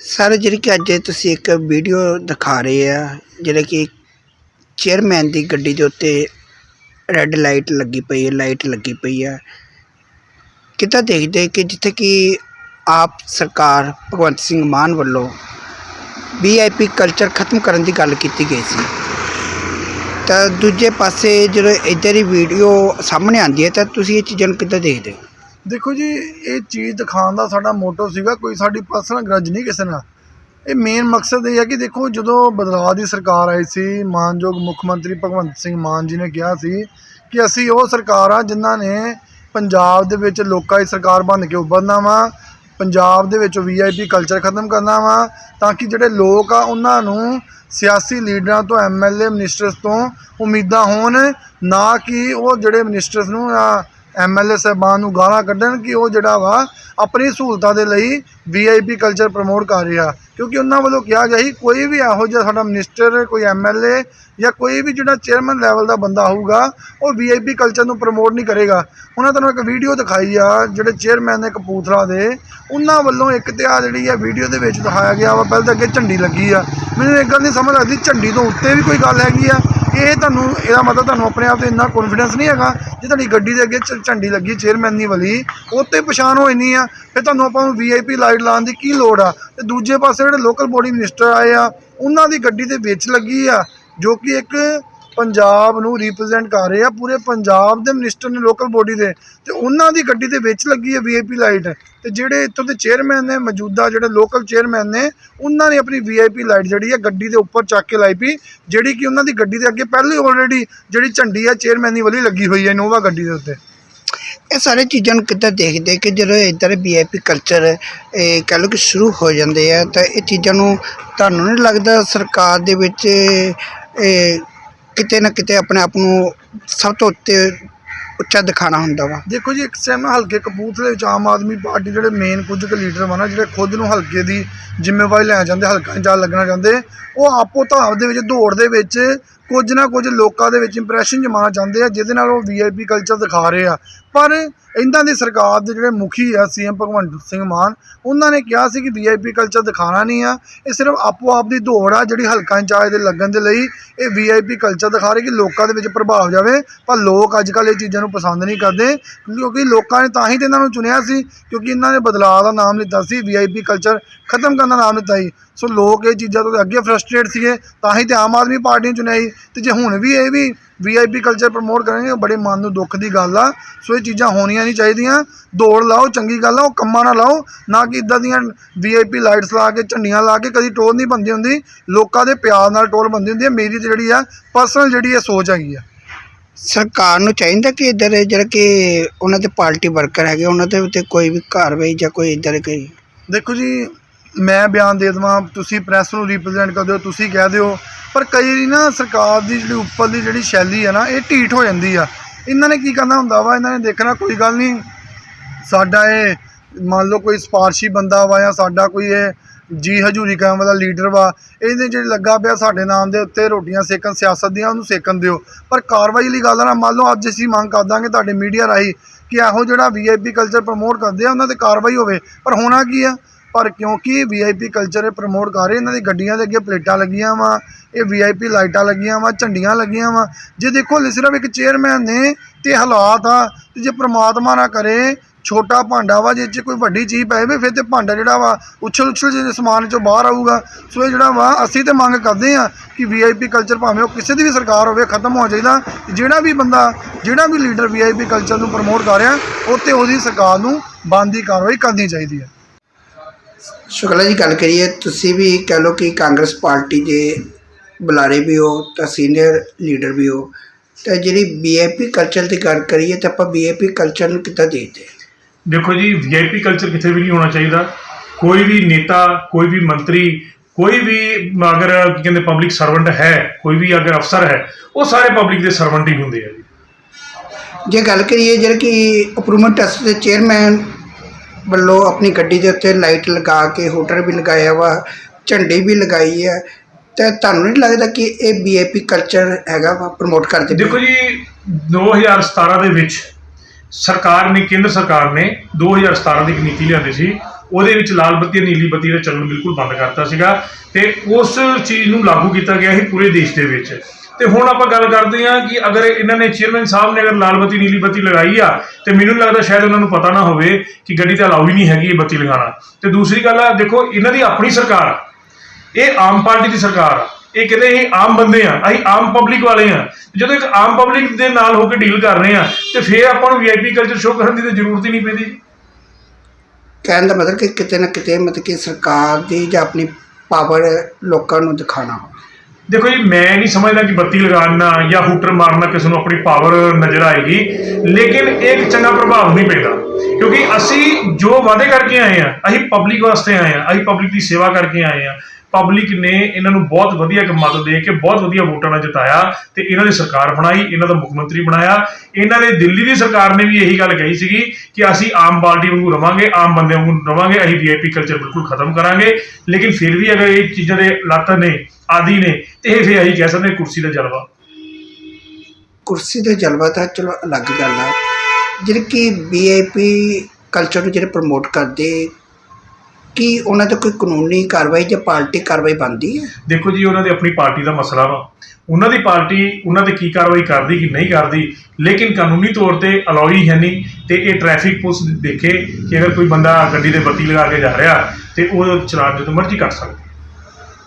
Sir, ਜਿਹੜੀ ਕਿ ਅੱਜ ਤੁਸੀਂ ਇੱਕ ਵੀਡੀਓ ਦਿਖਾ ਰਹੇ ਆ, ਜਿਹੜੇ ਕਿ ਚੇਅਰਮੈਨ ਦੀ ਗੱਡੀ ਦੇ ਉੱਤੇ ਰੈੱਡ ਲਾਈਟ ਲੱਗੀ ਪਈ ਹੈ ਲਾਈਟ ਲੱਗੀ ਪਈ ਆ। ਕਿੱਦਾਂ ਦੇਖਦੇ ਕਿ ਜਿੱਥੇ ਕਿ ਆਪ ਸਰਕਾਰ ਭਗਵੰਤ ਸਿੰਘ ਮਾਨ ਵੱਲੋਂ ਵੀਆਈਪੀ ਕਲਚਰ ਖਤਮ ਕਰਨ ਦੀ ਗੱਲ ਕੀਤੀ ਗਈ ਸੀ। ਤਾਂ ਦੂਜੇ ਪਾਸੇ ਜਦੋਂ ਇੱਧਰ ਦੀ ਵੀਡੀਓ ਸਾਹਮਣੇ ਆਉਂਦੀ ਹੈ, ਤਾਂ ਤੁਸੀਂ ਇਹ ਚੀਜ਼ਾਂ ਨੂੰ ਕਿੱਦਾਂ ਦੇਖਦੇ ਹੋ? ਦੇਖੋ ਜੀ, ਇਹ ਚੀਜ਼ ਦਿਖਾਉਣ ਦਾ ਸਾਡਾ ਮੋਟੋ ਸੀਗਾ, ਕੋਈ ਸਾਡੀ ਪਰਸਨਲ ਗਰਜ ਨਹੀਂ ਕਿਸੇ ਨਾਲ। ਇਹ ਮੇਨ ਮਕਸਦ ਇਹ ਹੈ ਕਿ ਦੇਖੋ, ਜਦੋਂ ਬਦਲਾਅ ਦੀ ਸਰਕਾਰ ਆਈ ਸੀ, ਮਾਨਯੋਗ ਮੁੱਖ ਮੰਤਰੀ ਭਗਵੰਤ ਸਿੰਘ ਮਾਨ ਜੀ ਨੇ ਕਿਹਾ ਸੀ ਕਿ ਅਸੀਂ ਉਹ ਸਰਕਾਰ ਆ ਜਿਨ੍ਹਾਂ ਨੇ ਪੰਜਾਬ ਦੇ ਵਿੱਚ ਲੋਕਾਂ ਦੀ ਸਰਕਾਰ ਬਣ ਕੇ ਉੱਭਰਨਾ ਵਾ, ਪੰਜਾਬ ਦੇ ਵਿੱਚ ਵੀਆਈਪੀ ਕਲਚਰ ਖਤਮ ਕਰਨਾ ਵਾ, ਤਾਂ ਕਿ ਜਿਹੜੇ ਲੋਕ ਆ, ਉਹਨਾਂ ਨੂੰ ਸਿਆਸੀ ਲੀਡਰਾਂ ਤੋਂ ਐਮਐਲਏ ਮਿਨਿਸਟਰਸ ਤੋਂ ਉਮੀਦਾਂ ਹੋਣ, ਨਾ ਕਿ ਉਹ ਜਿਹੜੇ ਮਿਨਿਸਟਰਸ ਨੂੰ ਐਮਐਲਏ ਸਾਹਿਬਾਨ ਨੂੰ ਗਾਲਾਂ ਕੱਢਣ ਕਿ ਉਹ ਜਿਹੜਾ ਵਾ ਆਪਣੀ ਸਹੂਲਤਾਂ ਦੇ ਲਈ ਵੀਆਈਪੀ ਕਲਚਰ ਪ੍ਰਮੋਟ ਕਰ ਰਿਹਾ। ਕਿਉਂਕਿ ਉਹਨਾਂ ਵੱਲੋਂ ਕਿਹਾ ਗਿਆ ਸੀ, ਕੋਈ ਵੀ ਇਹੋ ਜਿਹਾ ਸਾਡਾ ਮਿਨਿਸਟਰ ਕੋਈ ਐਮਐਲਏ ਜਾਂ ਕੋਈ ਵੀ ਜਿਹੜਾ ਚੇਅਰਮੈਨ ਲੈਵਲ ਦਾ ਬੰਦਾ ਹੋਊਗਾ, ਉਹ ਵੀਆਈਪੀ ਕਲਚਰ ਨੂੰ ਪ੍ਰਮੋਟ ਨਹੀਂ ਕਰੇਗਾ। ਉਹਨਾਂ ਤੁਹਾਨੂੰ ਇੱਕ ਵੀਡੀਓ ਦਿਖਾਈ ਆ, ਜਿਹੜੇ ਚੇਅਰਮੈਨ ਨੇ ਕਪੂਰਥਲਾ ਦੇ, ਉਹਨਾਂ ਵੱਲੋਂ ਇੱਕ ਤੇ ਆ ਜਿਹੜੀ ਆ ਵੀਡੀਓ ਦੇ ਵਿੱਚ ਦਿਖਾਇਆ ਗਿਆ ਵਾ, ਪਹਿਲਾਂ ਤਾਂ ਅੱਗੇ ਝੰਡੀ ਲੱਗੀ ਆ। ਮੈਨੂੰ ਇੱਕ ਗੱਲ ਨਹੀਂ ਸਮਝ ਆਉਂਦੀ ਝੰਡੀ ਤੋਂ ਉੱਤੇ ਵੀ ਕੋਈ ਗੱਲ ਹੈਗੀ ਆ? ਇਹ ਤੁਹਾਨੂੰ, ਇਹਦਾ ਮਤਲਬ ਤੁਹਾਨੂੰ ਆਪਣੇ ਆਪ ਤੇ ਇੰਨਾ ਕੌਨਫੀਡੈਂਸ ਨਹੀਂ ਹੈਗਾ ਜੇ ਤੁਹਾਡੀ ਗੱਡੀ ਦੇ ਅੱਗੇ ਝ- ਝੰਡੀ ਲੱਗੀ ਚੇਅਰਮੈਨ ਦੀ ਵਾਲੀ ਉਹ 'ਤੇ ਪਛਾਣ ਹੋ ਇੰਨੀ ਆ, ਫਿਰ ਤੁਹਾਨੂੰ ਆਪਾਂ ਨੂੰ ਵੀਆਈਪੀ ਲਾਈਟ ਲਾਉਣ ਦੀ ਕੀ ਲੋੜ ਆ? ਤੇ ਦੂਜੇ ਪਾਸੇ ਜਿਹੜੇ ਲੋਕਲ ਬੋਡੀ ਮਿਨਿਸਟਰ ਆਏ ਆ, ਉਹਨਾਂ ਦੀ ਗੱਡੀ 'ਤੇ ਵਿੱਚ ਲੱਗੀ ਆ, ਜੋ ਕਿ ਇੱਕ ਪੰਜਾਬ ਨੂੰ ਰਿਪਰੈਜ਼ੈਂਟ ਕਰ ਰਹੇ ਆ, ਪੂਰੇ ਪੰਜਾਬ ਦੇ ਮਿਨਿਸਟਰ ਨੇ ਲੋਕਲ ਬੋਡੀ ਦੇ, ਤੇ ਉਹਨਾਂ ਦੀ ਗੱਡੀ ਦੇ ਵਿੱਚ ਲੱਗੀ ਹੈ ਵੀਆਈਪੀ ਲਾਈਟ ਤੇ ਜਿਹੜੇ ਇੱਥੋਂ ਦੇ ਚੇਅਰਮੈਨ ਨੇ, ਮੌਜੂਦਾ ਜਿਹੜੇ ਲੋਕਲ ਚੇਅਰਮੈਨ ਨੇ, ਉਹਨਾਂ ਨੇ ਆਪਣੀ ਵੀਆਈਪੀ ਲਾਈਟ ਜਿਹੜੀ ਹੈ ਗੱਡੀ ਦੇ ਉੱਪਰ ਚੱਕ ਕੇ ਲਾਈ ਪਈ, ਜਿਹੜੀ ਕਿ ਉਹਨਾਂ ਦੀ ਗੱਡੀ ਦੇ ਅੱਗੇ ਪਹਿਲੇ ਆਲਰੇਡੀ ਜਿਹੜੀ ਝੰਡੀ ਹੈ ਚੇਅਰਮੈਨ ਦੀ ਵਾਲੀ ਲੱਗੀ ਹੋਈ ਹੈ ਇਨੋਵਾ ਗੱਡੀ ਦੇ ਉੱਤੇ। ਇਹ ਸਾਰੇ ਚੀਜ਼ਾਂ ਨੂੰ ਕਿੱਦਾਂ ਦੇਖਦੇ ਕਿ ਜਦੋਂ ਇੱਧਰ ਵੀਆਈਪੀ ਕਲਚਰ ਇਹ ਕਹਿ ਲਓ ਕਿ ਸ਼ੁਰੂ ਹੋ ਜਾਂਦੇ ਆ, ਤਾਂ ਇਹ ਚੀਜ਼ਾਂ ਨੂੰ ਤੁਹਾਨੂੰ ਨਹੀਂ ਲੱਗਦਾ ਸਰਕਾਰ ਦੇ ਵਿੱਚ, ਇਹ ਕਿਤੇ ਨਾ ਕਿਤੇ ਆਪਣੇ ਆਪ ਨੂੰ ਸਭ ਤੋਂ ਉੱਤੇ ਉੱਚਾ ਦਿਖਾਣਾ ਹੁੰਦਾ ਵਾ। ਦੇਖੋ ਜੀ, ਇੱਕ ਸੈਮ ਹਲਕੇ ਕਪੂਰਥਲੇ ਵਿੱਚ ਆਮ ਆਦਮੀ ਪਾਰਟੀ ਜਿਹੜੇ ਮੇਨ ਕੁਝ ਕੁ ਲੀਡਰ ਵਾ ਨਾ, ਜਿਹੜੇ ਖੁਦ ਨੂੰ ਹਲਕੇ ਦੀ ਜ਼ਿੰਮੇਵਾਰੀ ਲੈਣਾ ਚਾਹੁੰਦੇ ਹਲਕਾ ਇੰਚਾਰਜ ਲੱਗਣਾ ਚਾਹੁੰਦੇ, ਉਹ ਆਪੋ ਧਾਵ ਦੇ ਵਿੱਚ, ਦੌੜ ਦੇ ਵਿੱਚ ਕੁਝ ਨਾ ਕੁਝ ਲੋਕਾਂ ਦੇ ਵਿੱਚ ਇੰਪ੍ਰੈਸ਼ਨ ਜਮਾਉਣਾ ਚਾਹੁੰਦੇ ਆ, ਜਿਹਦੇ ਨਾਲ ਉਹ ਵੀਆਈਪੀ ਕਲਚਰ ਦਿਖਾ ਰਹੇ ਆ। ਪਰ ਇਹਨਾਂ ਦੀ ਸਰਕਾਰ ਦੇ ਜਿਹੜੇ ਮੁਖੀ ਆ ਸੀਐਮ ਭਗਵੰਤ ਸਿੰਘ ਮਾਨ, ਉਹਨਾਂ ਨੇ ਕਿਹਾ ਸੀ ਕਿ ਵੀਆਈਪੀ ਕਲਚਰ ਦਿਖਾਣਾ ਨਹੀਂ ਆ। ਇਹ ਸਿਰਫ ਆਪੋ ਆਪ ਦੀ ਦੌੜ ਆ, ਜਿਹੜੀ ਹਲਕਾ ਇੰਚਾਰਜ ਦੇ ਲੱਗਣ ਦੇ ਲਈ ਇਹ ਵੀਆਈਪੀ ਕਲਚਰ ਦਿਖਾ ਰਹੇ ਕਿ ਲੋਕਾਂ ਦੇ ਵਿੱਚ ਪ੍ਰਭਾਵ ਜਾਵੇ, ਪਰ ਲੋਕ ਅੱਜ ਕੱਲ੍ਹ ਇਹ ਚੀਜ਼ਾਂ ਨੂੰ ਪਸੰਦ ਨਹੀਂ ਕਰਦੇ, ਕਿਉਂਕਿ ਲੋਕਾਂ ਨੇ ਤਾਂ ਹੀ ਤੇ ਇਹਨਾਂ ਨੂੰ ਚੁਣਿਆ ਸੀ, ਕਿਉਂਕਿ ਇਹਨਾਂ ਨੇ ਬਦਲਾਅ ਦਾ ਨਾਮ ਲਿੱਤਾ ਸੀ ਵੀਆਈਪੀ ਕਲਚਰ ਖਤਮ ਕਰਨ ਦਾ ਨਾਮ ਲਿੱਤਾ ਸੀ। ਸੋ ਲੋਕ ਇਹ ਚੀਜ਼ਾਂ ਤੋਂ ਅੱਗੇ ਫਰਸਟ੍ਰੇਟ ਸੀਗੇ, ਤਾਂ ਹੀ ਤੇ ਆਮ ਆਦਮੀ ਪਾਰਟੀ ਨੇ ਚੁਣਿਆ ਸੀ। ਤੇ ਜੇ ਹੁਣ ਵੀ ਇਹ ਵੀ ਵੀਆਈਪੀ ਕਲਚਰ ਪ੍ਰਮੋਟ ਕਰਨਗੇ ਬੜੇ ਮਨ ਨੂੰ ਦੁੱਖ ਦੀ ਗੱਲ ਆ। ਸੋ ਇਹ ਚੀਜ਼ਾਂ ਹੋਣੀਆਂ ਨਹੀਂ ਚਾਹੀਦੀਆਂ। ਦੌੜ ਲਾਓ ਚੰਗੀ ਗੱਲ ਆ ਉਹ ਕੰਮਾਂ ਨਾ ਲਾਓ। ਨਾ ਕਿ ਇਦਾਂ ਦੀਆਂ ਵੀਆਈਪੀ ਲਾਈਟਸ ਲਾ ਕੇ ਝੰਡੀਆਂ ਲਾ ਕੇ ਕਦੀ ਟੋਲ ਨਹੀਂ ਬੰਦੀ ਹੁੰਦੀ। ਲੋਕਾਂ ਦੇ ਪਿਆਰ ਨਾਲ ਟੋਲ ਬੰਦੀ ਹੁੰਦੀ ਹੈ ਮੇਰੀ ਤੇ ਜਿਹੜੀ ਆ ਪਰਸਨਲ ਜਿਹੜੀ ਇਹ ਸੋਚ ਹੈਗੀ ਆ। ਸਰਕਾਰ ਨੂੰ ਚਾਹੀਦਾ ਕਿ ਇੱਧਰ ਜਿਹੜਾ ਕਿ ਉਹਨਾਂ ਦੇ ਪਾਰਟੀ ਵਰਕਰ ਹੈਗੇ ਉਹਨਾਂ ਦੇ ਉੱਤੇ ਕੋਈ ਵੀ ਕਾਰਵਾਈ ਜਾਂ ਕੋਈ ਇੱਧਰ ਕੋਈ ਦੇਖੋ ਜੀ ਮੈਂ ਬਿਆਨ ਦੇ ਦੇਵਾਂ, ਤੁਸੀਂ ਪ੍ਰੈਸ ਨੂੰ ਰਿਪਰੈਜ਼ੈਂਟ ਕਰਦੇ ਹੋ ਤੁਸੀਂ ਕਹਿ ਦਿਓ। ਪਰ ਕਈ ਵਾਰੀ ਨਾ ਸਰਕਾਰ ਦੀ ਜਿਹੜੀ ਉੱਪਰ ਦੀ ਜਿਹੜੀ ਸ਼ੈਲੀ ਹੈ ਨਾ, ਇਹ ਢੀਠ ਹੋ ਜਾਂਦੀ ਆ। ਇਹਨਾਂ ਨੇ ਕੀ ਕਰਨਾ ਹੁੰਦਾ ਵਾ? ਇਹਨਾਂ ਨੇ ਦੇਖਣਾ ਕੋਈ ਗੱਲ ਨਹੀਂ। ਸਾਡਾ ਇਹ ਮੰਨ ਲਓ ਕੋਈ ਸਪਾਰਸ਼ੀ ਬੰਦਾ ਵਾ ਜਾਂ ਸਾਡਾ ਕੋਈ ਇਹ ਜੀ ਹਜੂਰੀ ਕਰਨ ਵਾਲਾ ਲੀਡਰ ਵਾ, ਇਹਦੇ ਜਿਹੜੇ ਲੱਗਾ ਪਿਆ ਸਾਡੇ ਨਾਮ ਦੇ ਉੱਤੇ ਰੋਟੀਆਂ ਸੇਕਣ, ਸਿਆਸਤ ਦੀਆਂ ਉਹਨੂੰ ਸੇਕਣ ਦਿਓ। ਪਰ ਕਾਰਵਾਈ ਲਈ ਗੱਲ ਆ ਨਾ, ਮੰਨ ਲਓ ਅੱਜ ਅਸੀਂ ਮੰਗ ਕਰ ਦਾਂਗੇ ਤੁਹਾਡੇ ਮੀਡੀਆ ਰਾਹੀਂ ਕਿ ਇਹੋ ਜਿਹੜਾ ਵੀਆਈਪੀ ਕਲਚਰ ਪ੍ਰਮੋਟ ਕਰਦੇ ਆ, ਉਹਨਾਂ ਤੇ ਕਾਰਵਾਈ ਹੋਵੇ। ਪਰ ਹੋਣਾ ਕੀ ਆ? ਪਰ ਕਿਉਂਕਿ ਵੀਆਈਪੀ ਕਲਚਰ ਇਹ ਪ੍ਰਮੋਟ ਕਰ ਰਹੇ ਇਹਨਾਂ ਦੀ ਗੱਡੀਆਂ ਦੇ ਅੱਗੇ ਪਲੇਟਾਂ ਲੱਗੀਆਂ ਵਾ, ਇਹ ਵੀਆਈਪੀ ਲਾਈਟਾਂ ਲੱਗੀਆਂ ਵਾ, ਝੰਡੀਆਂ ਲੱਗੀਆਂ ਵਾ। ਜੇ ਦੇਖੋ, ਲ- ਸਿਰਫ ਇੱਕ ਚੇਅਰਮੈਨ ਨੇ ਤੇ ਹਾਲਾਤ ਆ, ਤੇ ਜੇ ਪ੍ਰਮਾਤਮਾ ਨਾ ਕਰੇ, ਛੋਟਾ ਭਾਂਡਾ ਵਾ, ਜੇ ਚ ਕੋਈ ਵੱਡੀ ਚੀਜ਼ ਪੈ ਜਾਵੇ, ਫਿਰ ਤੇ ਭਾਂਡਾ ਜਿਹੜਾ ਵਾ ਉਛਲ ਉਛਲ ਜਿਹੇ ਸਮਾਨ ਚੋਂ ਬਾਹਰ ਆਊਗਾ। ਸੋ ਇਹ ਜਿਹੜਾ ਵਾ, ਅਸੀਂ ਤੇ ਮੰਗ ਕਰਦੇ ਆ ਕਿ ਵੀਆਈਪੀ ਕਲਚਰ ਭਾਵੇਂ ਉਹ ਕਿਸੇ ਦੀ ਵੀ ਸਰਕਾਰ ਹੋਵੇ, ਖਤਮ ਹੋਣਾ ਚਾਹੀਦਾ ਜਿਹੜਾ ਵੀ ਬੰਦਾ, ਜਿਹੜਾ ਵੀ ਲੀਡਰ ਵੀਆਈਪੀ ਕਲਚਰ ਨੂੰ ਪ੍ਰਮੋਟ ਕਰ ਰਿਹਾ ਉਹ ਤੇ ਉਹਦੀ ਸਰਕਾਰ ਨੂੰ ਬੰਦੀ ਕਾਰਵਾਈ ਕਰਨੀ ਚਾਹੀਦੀ ਹੈ। ਸ਼ੁਕਲਾ ਜੀ ਗੱਲ ਕਰੀਏ ਤੁਸੀਂ ਵੀ ਕਹਿ ਲਓ ਕਿ ਕਾਂਗਰਸ ਪਾਰਟੀ ਦੇ ਬੁਲਾਰੇ ਵੀ ਹੋ ਤਾਂ ਸੀਨੀਅਰ ਲੀਡਰ ਵੀ ਹੋ ਤਾਂ ਜਿਹੜੀ ਵੀਆਈਪੀ ਕਲਚਰ ਦੀ ਗੱਲ ਕਰੀਏ ਤਾਂ ਆਪਾਂ ਵੀਆਈਪੀ ਕਲਚਰ ਨੂੰ ਕਿੱਦਾਂ ਦੇਖਦੇ? ਦੇਖੋ ਜੀ ਵੀਆਈਪੀ ਕਲਚਰ ਕਿਤੇ ਵੀ ਨਹੀਂ ਹੋਣਾ ਚਾਹੀਦਾ ਕੋਈ ਵੀ ਨੇਤਾ ਕੋਈ ਵੀ ਮੰਤਰੀ ਕੋਈ ਵੀ ਅਗਰ ਕੀ ਕਹਿੰਦੇ ਪਬਲਿਕ ਸਰਵੈਂਟ ਹੈ ਕੋਈ ਵੀ ਅਗਰ ਅਫਸਰ ਹੈ ਉਹ ਸਾਰੇ ਪਬਲਿਕ ਦੇ ਸਰਵੈਂਟ ਹੀ ਹੁੰਦੇ ਆ ਜੀ ਜੇ ਗੱਲ ਕਰੀਏ ਜਿਹੜਾ ਕਿ ਅਪਰੂਵਮੈਂਟ ਟੈਸਟ ਦੇ ਚੇਅਰਮੈਨ ਵੱਲੋਂ ਆਪਣੀ ਗੱਡੀ ਦੇ ਉੱਤੇ ਲਾਈਟ ਲਗਾ ਕੇ, ਹੋਟਰ ਵੀ ਲਗਾਇਆ ਵਾ, ਝੰਡੀ ਵੀ ਲਗਾਈ ਹੈ। ਤੇ ਤੁਹਾਨੂੰ ਨਹੀਂ ਲੱਗਦਾ ਕਿ ਇਹ ਵੀਆਈਪੀ ਕਲਚਰ ਹੈਗਾ ਵਾ ਪ੍ਰਮੋਟ ਕਰਦੇ ਪਏ? ਦੇਖੋ ਜੀ 2017 ਦੇ ਵਿੱਚ ਸਰਕਾਰ ਨੇ, ਕੇਂਦਰ ਸਰਕਾਰ ਨੇ 2017 ਦੀ ਇੱਕ ਨੀਤੀ ਲਿਆਂਦੀ ਸੀ। ਉਹਦੇ ਵਿੱਚ ਲਾਲ ਬੱਤੀ, ਨੀਲੀ ਬੱਤੀ ਦਾ ਚੱਲਣ ਬਿਲਕੁਲ ਬੰਦ ਕਰਤਾ ਸੀਗਾ। ਤੇ ਉਸ ਚੀਜ਼ ਨੂੰ ਲਾਗੂ ਕੀਤਾ ਗਿਆ ਸੀ ਪੂਰੇ ਦੇਸ਼ ਦੇ ਵਿੱਚ। ਤੇ ਹੁਣ ਆਪਾਂ ਗੱਲ ਕਰਦੇ ਹਾਂ ਕਿ ਅਗਰ ਇਹਨਾਂ ਨੇ ਚੇਅਰਮੈਨ ਸਾਹਿਬ ਨੇ ਅਗਰ ਲਾਲ ਬੱਤੀ ਨੀਲੀ ਬੱਤੀ ਲਗਾਈ ਆ, ਤੇ ਮੈਨੂੰ ਨਹੀਂ ਲੱਗਦਾ ਸ਼ਾਇਦ ਉਹਨਾਂ ਨੂੰ ਪਤਾ ਨਾ ਹੋਵੇ ਕਿ ਗੱਡੀ ਤਾਂ ਅਲਾਉ ਹੀ ਨਹੀਂ ਹੈਗੀ ਇਹ ਬੱਤੀ ਲਗਾਉਣਾ। ਤੇ ਦੂਸਰੀ ਗੱਲ ਆ, ਦੇਖੋ, ਇਹਨਾਂ ਦੀ ਆਪਣੀ ਸਰਕਾਰ ਆ। ਇਹ ਆਮ ਪਾਰਟੀ ਦੀ ਸਰਕਾਰ ਆ। ਇਹ ਕਹਿੰਦੇ ਇਹ ਆਮ ਬੰਦੇ ਆ, ਅਸੀਂ ਆਮ ਪਬਲਿਕ ਵਾਲੇ ਆ। ਜਦੋਂ ਇੱਕ ਆਮ ਪਬਲਿਕ ਦੇ ਨਾਲ ਹੋ ਕੇ ਡੀਲ ਕਰ ਰਹੇ ਆ, ਤੇ ਫਿਰ ਆਪਾਂ ਨੂੰ ਵੀਆਈਪੀ ਕਲਚਰ ਸ਼ੋਅ ਕਰਨ ਦੀ ਤਾਂ ਜ਼ਰੂਰਤ ਹੀ ਨਹੀਂ ਪੈਂਦੀ ਕਹਿਣ ਦਾ ਮਤਲਬ ਕਿ ਕਿਤੇ ਨਾ ਕਿਤੇ ਮਤਲਬ ਕਿ ਸਰਕਾਰ ਦੀ ਜਾਂ ਆਪਣੀ ਪਾਵਰ ਲੋਕਾਂ ਨੂੰ ਦਿਖਾਣਾ ਦੇਖੋ ਜੀ, ਮੈਂ ਨਹੀਂ ਸਮਝਦਾ ਕਿ ਬੱਤੀ ਲਗਾਉਣਾ ਜਾਂ ਹੂਟਰ ਮਾਰਨਾ ਕਿਸੇ ਨੂੰ ਆਪਣੀ ਪਾਵਰ ਨਜ਼ਰ ਆਏਗੀ, ਲੇਕਿਨ ਇਹ ਇੱਕ ਚੰਗਾ ਪ੍ਰਭਾਵ ਨਹੀਂ ਪੈਂਦਾ। ਕਿਉਂਕਿ ਅਸੀਂ ਜੋ ਵਾਅਦੇ ਕਰਕੇ ਆਏ ਆ ਅਸੀਂ ਪਬਲਿਕ ਵਾਸਤੇ ਆਏ ਆ ਅਸੀਂ ਪਬਲਿਕ ਦੀ ਸੇਵਾ ਕਰਕੇ ਆਏ ਆ ਪਬਲਿਕ ਨੇ ਇਹਨਾਂ ਨੂੰ ਬਹੁਤ ਵਧੀਆ ਇੱਕ ਮਦਦ ਦੇ ਕੇ ਬਹੁਤ ਵਧੀਆ ਵੋਟਾਂ ਨਾਲ ਜਿਤਾਇਆ ਤੇ ਇਹਨਾਂ ਦੀ ਸਰਕਾਰ ਬਣਾਈ, ਇਹਨਾਂ ਦਾ ਮੁੱਖ ਮੰਤਰੀ ਬਣਾਇਆ। ਇਹਨਾਂ ਦੇ ਦਿੱਲੀ ਦੀ ਸਰਕਾਰ ਨੇ ਵੀ ਇਹੀ ਗੱਲ ਕਹੀ ਸੀਗੀ ਕਿ ਅਸੀਂ ਆਮ ਪਾਰਟੀ ਵਾਂਗੂ ਰਵਾਂਗੇ, ਆਮ ਬੰਦੇ ਵਾਂਗੂ ਰਵਾਂਗੇ, ਅਸੀਂ ਵੀਆਈਪੀ ਕਲਚਰ ਬਿਲਕੁਲ ਖਤਮ ਕਰਾਂਗੇ। ਲੇਕਿਨ ਫਿਰ ਵੀ ਅਗਰ ਇਹ ਚੀਜ਼ਾਂ ਦੇ ਲੱਤ ਨੇ, ਆਦੀ ਨੇ, ਤੇ ਇਹ ਫਿਰ ਅਸੀਂ ਕਹਿ ਸਕਦੇ ਕੁਰਸੀ ਦਾ ਜਲਵਾ। ਕੁਰਸੀ ਦਾ ਜਲਵਾ ਤਾਂ ਚਲੋ ਅਲੱਗ ਗੱਲ ਆ। ਜਿਹੜੇ ਕਿ ਵੀਆਈਪੀ ਕਲਚਰ ਨੂੰ ਜਿਹੜੇ ਪ੍ਰਮੋਟ ਕਰਦੇ ਕੀ ਉਹਨਾਂ ਤੇ ਕੋਈ ਕਾਨੂੰਨੀ ਕਾਰਵਾਈ ਜਾਂ ਪਾਰਟੀ ਕਾਰਵਾਈ ਬਣਦੀ ਹੈ? ਦੇਖੋ ਜੀ, ਉਹਨਾਂ ਦੀ ਆਪਣੀ ਪਾਰਟੀ ਦਾ ਮਸਲਾ ਵਾ। ਉਹਨਾਂ ਦੀ ਪਾਰਟੀ, ਉਹਨਾਂ ਤੇ ਕੀ ਕਾਰਵਾਈ ਕਰਦੀ ਕਿ ਨਹੀਂ ਕਰਦੀ, ਲੇਕਿਨ ਕਾਨੂੰਨੀ ਤੌਰ ਤੇ ਅਲਾਉਈ ਹੈ ਨਹੀਂ ਤੇ ਇਹ ਟ੍ਰੈਫਿਕ ਪੁਲਿਸ ਦੇਖੇ ਕਿ ਅਗਰ ਕੋਈ ਬੰਦਾ ਗੱਡੀ ਦੇ ਬੱਤੀ ਲਗਾ ਕੇ ਜਾ ਰਿਹਾ ਤੇ ਉਹ ਚਲਾਨ ਜਦੋਂ ਮਰਜ਼ੀ ਕੱਟ ਸਕਦਾ।